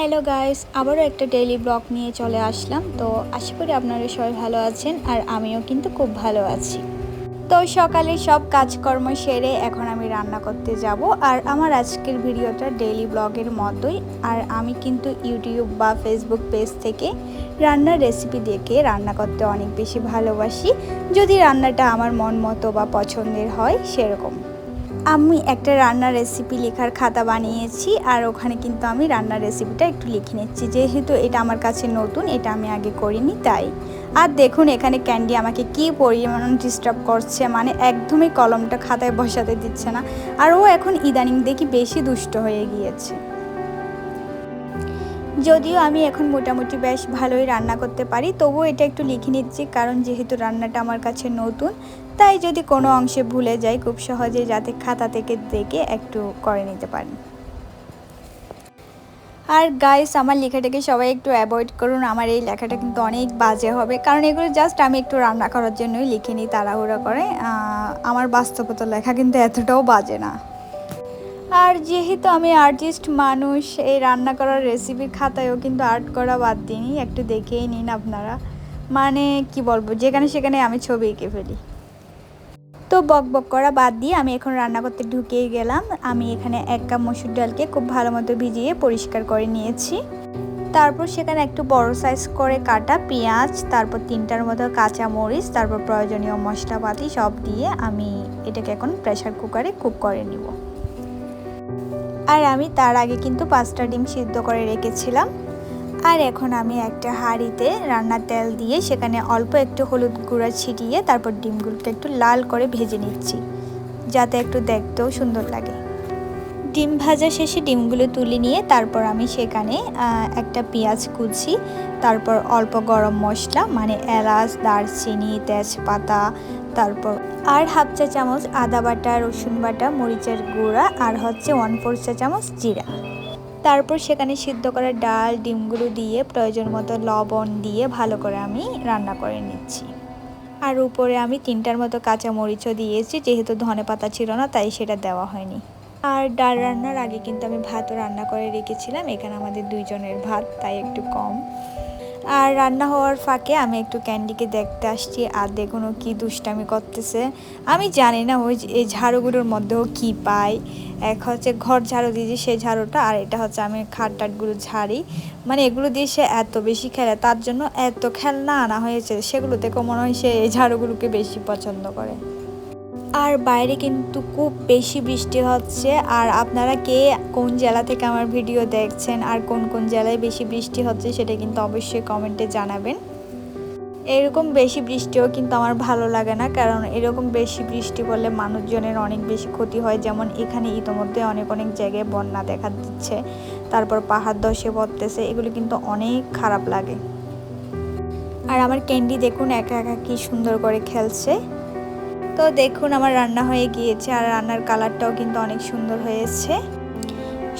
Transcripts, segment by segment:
Hello guys, আবারও একটা daily blog নিয়ে চলে আসলাম। তো আশা করি আপনারা সবাই ভালো আছেন আর আমিও কিন্তু খুব ভালো আছি। তো সকালে সব কাজকর্ম সেরে এখন আমি রান্না করতে যাব আর আমার আজকের ভিডিওটা ডেইলি ব্লগের মতোই। আর আমি কিন্তু ইউটিউব বা ফেসবুক পেজ থেকে রান্নার রেসিপি দেখে রান্না করতে অনেক বেশি ভালোবাসি। যদি রান্নাটা আমার মন মতো বা পছন্দের হয়, সেরকম। আমি একটা রান্নার রেসিপি লেখার খাতা বানিয়েছি আর ওখানে কিন্তু আমি রান্নার রেসিপিটা একটু লিখে নিচ্ছি। যেহেতু এটা আমার কাছে নতুন, এটা আমি আগে করিনি, তাই। আর দেখুন এখানে ক্যান্ডি আমাকে কি পরিমাণ ডিস্টার্ব করছে মানে একদমই কলমটা খাতায় বসাতে দিচ্ছে না। আর ও এখন ইদানিং দেখি বেশি দুষ্ট হয়ে গিয়েছে। যদিও আমি এখন মোটামুটি বেশ ভালোই রান্না করতে পারি, তবুও এটা একটু লিখে নিচ্ছি কারণ যেহেতু রান্নাটা আমার কাছে নতুন, তাই যদি কোনো অংশে ভুলে যাই খুব সহজে যাতে খাতা থেকে দেখে একটু করে নিতে পারি। আর গাইস আমার লেখাটাকে সবাই একটু অ্যাভয়েড করুন, আমার এই লেখাটা কিন্তু অনেক বাজে হবে, কারণ এগুলো জাস্ট আমি একটু রান্না করার জন্যই লিখে নিই, তাড়াহুড়া করে। আমার বাস্তবতা লেখা কিন্তু এতটাও বাজে না। আর যেহেতু আমি আর্টিস্ট মানুষ, এই রান্না করার রেসিপির খাতায়ও কিন্তু আর্ট করা বাদ দিইনি, একটু দেখেই নিন আপনারা। মানে কি বলব, যেখানে সেখানে আমি ছবি এঁকে ফেলি। তো বক বক করা বাদ দিয়ে আমি এখন রান্না করতে ঢুকেই গেলাম। আমি এখানে এক কাপ মসুর ডালকে খুব ভালো মতো ভিজিয়ে পরিষ্কার করে নিয়েছি। তারপর সেখানে একটু বড় সাইজ করে কাটা পেঁয়াজ, তারপর তিনটার মতো কাঁচা মরিচ, তারপর প্রয়োজনীয় মশলাপাতি সব দিয়ে আমি এটাকে এখন প্রেশার কুকারে কুক করে নিব। আর আমি তার আগে কিন্তু পাঁচটা ডিম সিদ্ধ করে রেখেছিলাম। আর এখন আমি একটা হাঁড়িতে রান্নার তেল দিয়ে সেখানে অল্প একটু হলুদ গুঁড়া ছিটিয়ে তারপর ডিমগুলোকে একটু লাল করে ভেজে নিচ্ছি, যাতে একটু দেখতেও সুন্দর লাগে। ডিম ভাজা শেষে ডিমগুলো তুলে নিয়ে তারপর আমি সেখানে একটা পেঁয়াজ কুচি, তারপর অল্প গরম মশলা মানে এলাচ, দারচিনি, তেজপাতা, তারপর আর হাফ চা চামচ আদা বাটা, রসুন বাটা, মরিচের গুঁড়া আর হচ্ছে ওয়ান ফোর চা চামচ জিরা। তারপর সেখানে সিদ্ধ করা ডাল ডিমগুলো দিয়ে, প্রয়োজন মতো লবণ দিয়ে ভালো করে আমি রান্না করে নিচ্ছি। আর উপরে আমি তিনটার মতো কাঁচা মরিচও দিয়েছি, যেহেতু ধনে পাতা ছিল না, তাই সেটা দেওয়া হয়নি। আর ডাল রান্নার আগে কিন্তু আমি ভাতও রান্না করে রেখেছিলাম, এখানে আমাদের দুইজনের ভাত, তাই একটু কম। আর রান্না হওয়ার ফাঁকে আমি একটু ক্যান্ডিকে দেখতে আসছি, আর দেখুন ও কী দুষ্টামি করতেছে। আমি জানি না ওই এই ঝাড়ুগুলোর মধ্যেও কি পাই এক হচ্ছে ঘর ঝাড়ু দিয়েছি সেই ঝাড়ুটা, আর এটা হচ্ছে আমি খাট টাটগুলো ঝাড়ি। মানে এগুলো দিয়ে সে এত বেশি খেলে, তার জন্য এত খেলনা আনা হয়েছে, সেগুলো থেকে মনে হয় সে এই ঝাড়ুগুলোকে বেশি পছন্দ করে। আর বাইরে কিন্তু খুব বেশি বৃষ্টি হচ্ছে। আর আপনারা কে কোন জেলা থেকে আমার ভিডিও দেখছেন আর কোন কোন জেলায় বেশি বৃষ্টি হচ্ছে সেটা কিন্তু অবশ্যই কমেন্টে জানাবেন। এরকম বেশি বৃষ্টিও কিন্তু আমার ভালো লাগে না, কারণ এরকম বেশি বৃষ্টি পড়লে মানুষজনের অনেক বেশি ক্ষতি হয়। যেমন এখানে ইতোমধ্যে অনেক অনেক জায়গায় বন্যা দেখা দিচ্ছে, তারপর পাহাড় ধসে পড়তেছে, এগুলো কিন্তু অনেক খারাপ লাগে। আর আমার ক্যান্ডি দেখুন একা একা কি সুন্দর করে খেলছে। তো দেখুন আমার রান্না হয়ে গিয়েছে আর রান্নার কালারটাও কিন্তু অনেক সুন্দর হয়েছে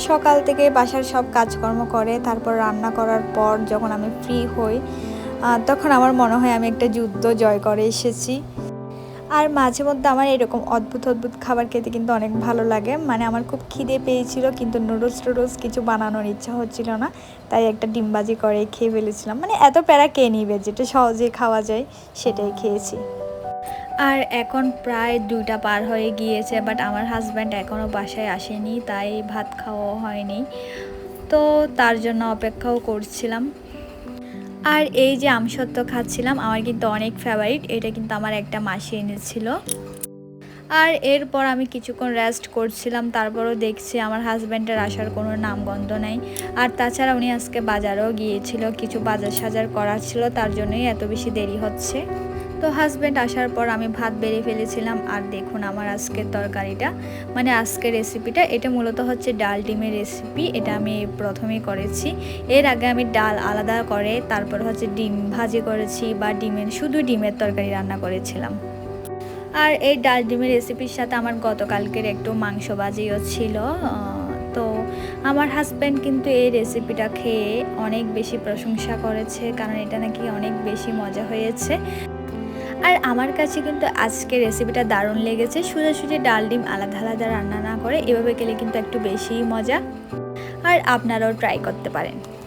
সকাল থেকে বাসার সব কাজকর্ম করে, তারপর রান্না করার পর যখন আমি ফ্রি হই তখন আমার মনে হয় আমি একটা যুদ্ধ জয় করে এসেছি। আর মাঝে মধ্যে আমার এরকম অদ্ভুত অদ্ভুত খাবার খেতে কিন্তু অনেক ভালো লাগে। মানে আমার খুব খিদে পেয়েছিল, কিন্তু নুডলস টুডলস কিছু বানানোর ইচ্ছা হচ্ছিল না, তাই একটা ডিমবাজি করে খেয়ে ফেলেছিলাম। মানে এত প্যারা কে নিবে, যেটা সহজে খাওয়া যায় সেটাই খেয়েছি। আর এখন প্রায় দুইটা পার হয়ে গিয়েছে বাট আমার হাজব্যান্ড এখনও বাসায় আসেনি, তাই ভাত খাওয়াও হয়নি। তো তার জন্য অপেক্ষাও করছিলাম। আর এই যে আমসত্ব খাচ্ছিলাম, আমার কিন্তু অনেক ফেভারিট এটা কিন্তু আমার একটা মাসি এনেছিল। আর এরপর আমি কিছুক্ষণ রেস্ট করছিলাম, তারপরও দেখছি আমার হাজব্যান্ডের আসার কোনো নামগন্ধ নাই। আর তাছাড়া উনি আজকে বাজারেও গিয়েছিল, কিছু বাজার সাজার করার ছিল, তার জন্যই এত বেশি দেরি হচ্ছে। তো হাজব্যান্ড আসার পর আমি ভাত বেড়ে ফেলেছিলাম। আর দেখুন আমার আজকের তরকারিটা। মানে আজকের রেসিপিটা এটা মূলত হচ্ছে ডাল ডিমের রেসিপি এটা আমি প্রথমেই করেছি। এর আগে আমি ডাল আলাদা করে, তারপর হচ্ছে ডিম ভাজি করেছি বা ডিমের, শুধু ডিমের তরকারি রান্না করেছিলাম। আর এই ডাল ডিমের রেসিপির সাথে আমার গতকালকের একটু মাংস ভাজিও ছিল। তো আমার হাজব্যান্ড কিন্তু এই রেসিপিটা খেয়ে অনেক বেশি প্রশংসা করেছে, কারণ এটা নাকি অনেক বেশি মজা হয়েছে। আর আমার কাছে কিন্তু আজকে রেসিপিটা দারুণ লেগেছে। সোজাসুজি ডাল, ডিম আলাদা আলাদা রান্না না করে এভাবে গেলে কিন্তু একটু বেশিই মজা। আর আপনারাও ট্রাই করতে পারেন।